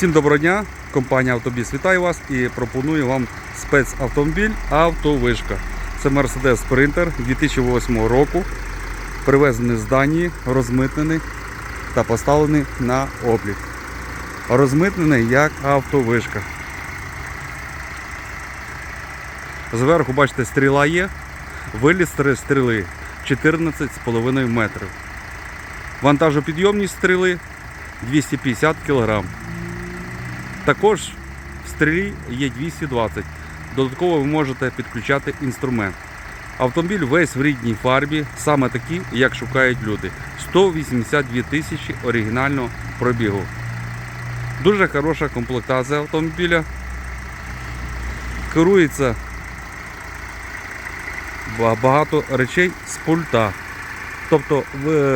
Всім доброго дня! Компанія Автобіс вітає вас і пропонує вам спецавтомобіль Автовишка. Це Mercedes Sprinter 2008 року, привезений з Данії, розмитнений та поставлений на облік. Розмитнений як автовишка. Зверху, бачите, стріла є. Виліз три стріли 14,5 метрів. Вантажопідйомність стріли 250 кг. Також в стрілі є 220. Додатково ви можете підключати інструмент. Автомобіль весь в рідній фарбі, саме такі, як шукають люди. 182 тисячі оригінального пробігу. Дуже хороша комплектація автомобіля. Керується багато речей з пульта. Тобто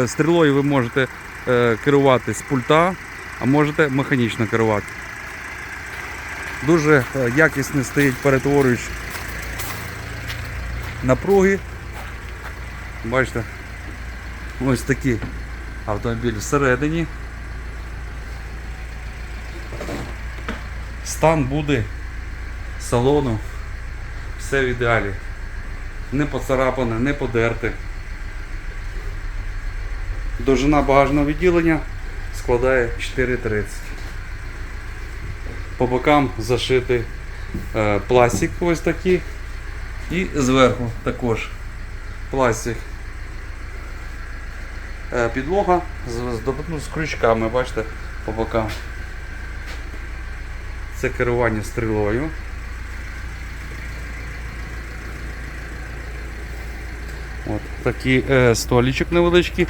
стрілою ви можете е, керувати з пульта, а можете механічно керувати. Дуже е, якісно стоїть перетворюючи напруги. Бачите, ось такий автомобіль всередині. Стан буде салону. Все в ідеалі. Не поцарапане, не подерте. Довжина багажного відділення складає 4,30 по бокам зашитий е, пластик ось такий. І зверху також пластик. Е, підлога з, ну, з крючками, бачите, по бокам. Це керування стрілою. От такий е, столічок невеличкий.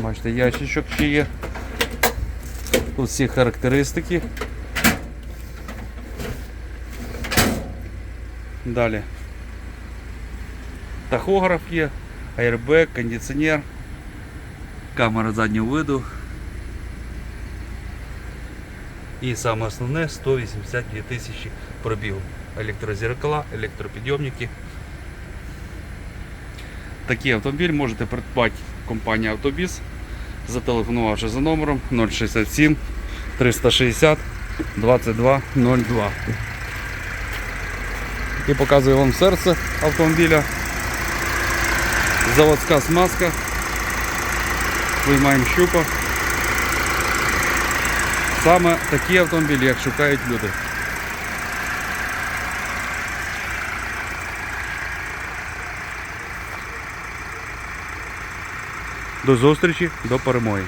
Бачите, ящичок ще є. Тут всі характеристики. Далі. Тахограф є, аербек, кондиціонер, камера заднього виду. І саме основне 182 тисячі пробігу. Електрозеркала, електропідйомники. Такий автомобіль можете придбати компанія Автобіс, зателефонувавши за номером 067 360 2202 і показую вам серце автомобіля. Заводська смазка. Виймаємо щупа. Саме такі автомобілі, як шукають люди. До зустрічі, до перемоги.